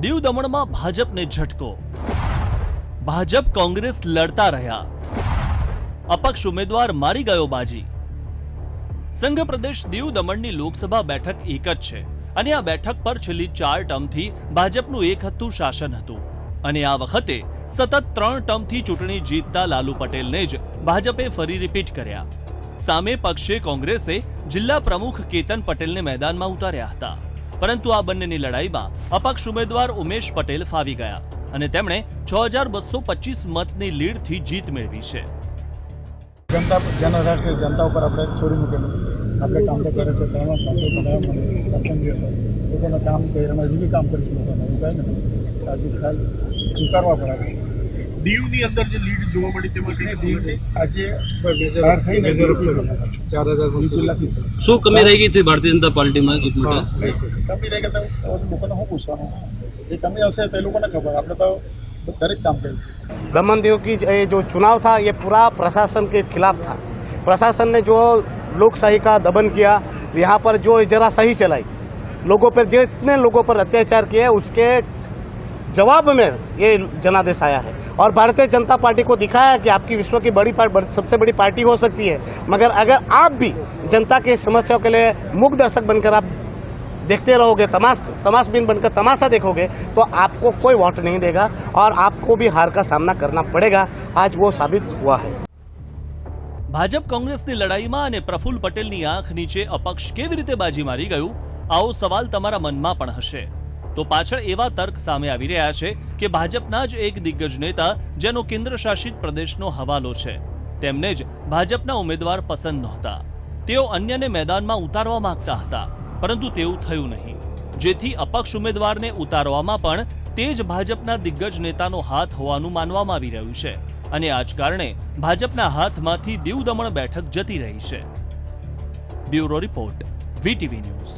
દીવ દમણમાં ભાજપને ઝટકો. ભાજપ કોંગ્રેસ લડતા રહ્યા. અપક્ષ ઉમેદવાર મારી ગયો બાજી. સંઘ પ્રદેશ દીવ દમણની લોકસભા બેઠક એક જ છે. અને આ બેઠક પર છેલ્લી ચાર ટર્મથી ભાજપનું એક હતું શાસન હતું. અને આ વખતે સતત ત્રણ ટર્મથી ચૂંટણી જીતતા લાલુ પટેલને જ ભાજપે ફરી રિપીટ કર્યા. સામે પક્ષે કોંગ્રેસે જિલ્લા પ્રમુખ કેતન પટેલને મેદાનમાં ઉતાર્યા હતા. પરંતુ આ બંનેની લડાઈમાં અપક્ષ ઉમેદવાર ઉમેશ પટેલ ફાવી ગયા અને તેમણે છ હજાર બસો પચીસ મતની લીડથી જીત મેળવી છે. જનતા જનાધાર છે, જનતા ઉપર આપણે છોડી મૂકેલું. આપણે કામ તો કરે છે ત્રણ સાંસદ બનાવવા મને શાસન હતો. લોકોનું કામ કર્યા હજી કામ કરીશું લોકોને, એવું કાંઈ નથી. આજે ખાલી સ્વીકારવા પડે. દીવની અંદર જે લીડ જોવા મળી તેમાં એટલે કઈ દીવની આજે બહાર થઈને દીવથી ચાર હજાર દીવ જિલ્લાથી શું કમી રહી ગઈ હતી ભારતીય જનતા પાર્ટીમાં એક મિનિટ કમી રહી ગયા તો લોકોને શું પૂછવાનું એ કમી હશે તો એ લોકોને ખબર આપણે તો દરેક કામ કરીએ છીએ दमन देव की ये जो चुनाव था ये पूरा प्रशासन के खिलाफ था प्रशासन ने जो लोकशाही का दमन किया यहाँ पर जो जरा सही चलाई लोगों पर जितने लोगों पर अत्याचार किए उसके जवाब में ये जनादेश आया है और भारतीय जनता पार्टी को दिखाया कि आपकी विश्व की बड़ी पार्टी सबसे बड़ी पार्टी हो सकती है मगर अगर आप भी जनता की समस्याओं के लिए मुख दर्शक बनकर आप देखते रहोगे तमाश तमाशबीन बनकर तमाशा देखोगे तो आपको कोई वोट नहीं देगा और आपको भी हार का सामना करना पड़ेगा आज वो साबित हुआ है ભાજપ કોંગ્રેસની લડાઈમાં અને પ્રફુલ્લ પટેલની આંખ નીચે અપક્ષ કેવી રીતે બાજી મારી ગયું આવો સવાલ તમારા મનમાં પણ હશે તો પાછળ એવા તર્ક સામે આવી રહ્યા છે કે ભાજપના જ એક દિગ્ગજ નેતા, જેનો કેન્દ્ર શાસિત પ્રદેશનો હવાલો છે. તેમને જ ભાજપના ઉમેદવાર પસંદ નહોતા. તેઓ અન્યને મેદાનમાં ઉતારવા માંગતા હતા, પરંતુ તેવું થયું નહીં. જેથી અપક્ષ ઉમેદવારને ઉતારવામાં પણ તે જ ભાજપના દિગ્ગજ નેતાનો હાથ હોવાનું માનવામાં આવી રહ્યું છે અને આ જ કારણે ભાજપના હાથમાંથી દીવ દમણ બેઠક જતી રહી છે. Bureau report, VTV news.